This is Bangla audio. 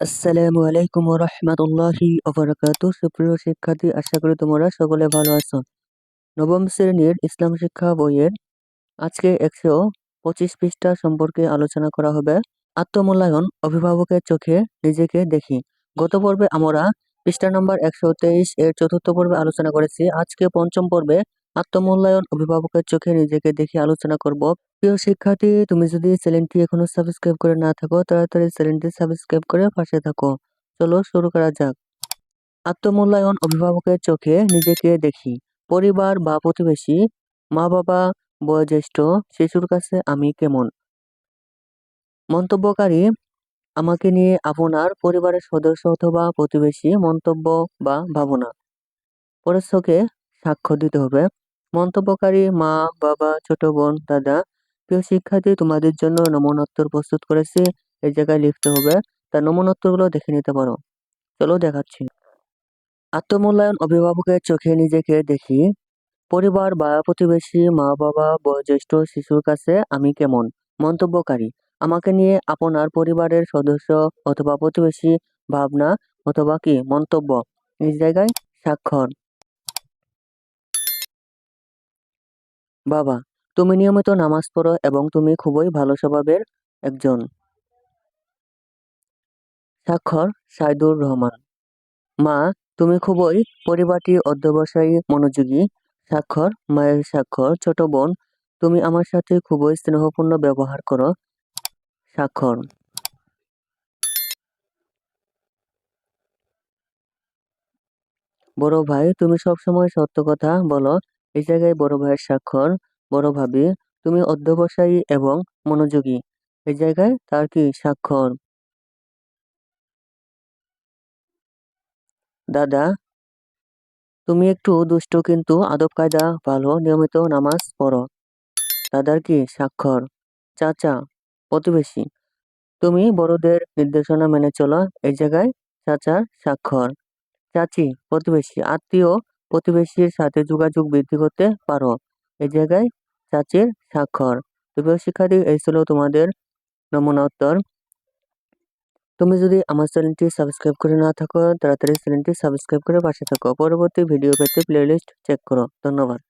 আসসালামু আলাইকুম রহমতুল্লাহি অবরাকাতু সুপ্রিয় শিক্ষার্থী, আশা করি তোমরা সকলে ভালো আছো। নবম শ্রেণির ইসলাম শিক্ষা বইয়ের আজকে একশো পঁচিশ পৃষ্ঠা সম্পর্কে আলোচনা করা হবে। আত্মমূল্যায়ন, অভিভাবকের চোখে নিজেকে দেখি। গত পর্বে আমরা পৃষ্ঠা নম্বর একশো তেইশ এর চতুর্থ পর্বে আলোচনা করেছি। আজকে পঞ্চম পর্বে আত্মমূল্যায়ন অভিভাবকের চোখে নিজেকে দেখে আলোচনা করব। প্রিয় শিক্ষার্থী, তুমি যদি চ্যানেলটি এখনও সাবস্ক্রাইব করে না থাকো, তাড়াতাড়ি চ্যানেলটি সাবস্ক্রাইব করে পাশে থাকো। চলো শুরু করা যাক। আত্মমূল্যায়ন অভিভাবকের চোখে নিজেকে দেখি। পরিবার বা প্রতিবেশী মা বাবা বয়োজ্যেষ্ঠ, শিশুর কাছে আমি কেমন? মন্তব্যকারী, আমাকে নিয়ে আপনার পরিবারের সদস্য অথবা প্রতিবেশী মন্তব্য বা ভাবনা। পরস্পরকে সাক্ষ্য দিতে হবে। মন্তব্যকারী মা, বাবা, ছোট বোন, দাদা, প্রিয় শিক্ষার্থী তোমাদের জন্য নমনোত্তর প্রস্তুত করেছি। এই জায়গায় লিখতে হবে, তার নমনোত্তরগুলো দেখে নিতে পারো। চলো দেখাচ্ছি। আত্মমূল্যায়ন অভিভাবকের চোখে নিজেকে দেখি। পরিবার বা প্রতিবেশী, মা, বাবা, বয়োজ্যেষ্ঠ শিশুর কাছে আমি কেমন? মন্তব্যকারী, আমাকে নিয়ে আপনার পরিবারের সদস্য অথবা প্রতিবেশী, ভাবনা অথবা কি? মন্তব্য এই জায়গায় স্বাক্ষর। বাবা, তুমি নিয়মিত নামাজ পড়ো এবং তুমি খুবই ভালো স্বভাবের একজন। স্বাক্ষর, সাইদুর রহমান। মা, তুমি খুবই পরিবারটি অধ্যবসায়ী, মনোযোগী। স্বাক্ষর, মায়ের স্বাক্ষর, ছোট বোন, তুমি আমার সাথে খুবই স্নেহপূর্ণ ব্যবহার করো। স্বাক্ষর। বড় ভাই, তুমি সবসময় সত্য কথা বলো। এই জায়গায় বড় ভাইয়ের স্বাক্ষর, বড় ভাবি, তুমি অধ্যবসায়ী এবং মনোযোগী। এই জায়গায় তার কি স্বাক্ষর? দাদা, তুমি একটু দুষ্ট কিন্তু আদব কায়দা, ভালো নিয়মিত নামাজ পড়ো। দাদার কি স্বাক্ষর? চাচা, প্রতিবেশী। তুমি বড়দের নির্দেশনা মেনে চলো, এই জায়গায় চাচার স্বাক্ষর। চাচি, প্রতিবেশী, আত্মীয় প্রতিবেশীর সাথে যোগাযোগ বৃদ্ধি করতে পারো। এই জায়গায় চাচির স্বাক্ষর। তো শিক্ষার্থী, এই ছিল তোমাদের নমুনা উত্তর। তুমি যদি আমার চ্যানেলটি সাবস্ক্রাইব করে না থাকো, তাড়াতাড়ি চ্যানেলটি সাবস্ক্রাইব করে পাশে থাকো। পরবর্তী ভিডিও পেতে প্লেলিস্ট চেক করো। ধন্যবাদ।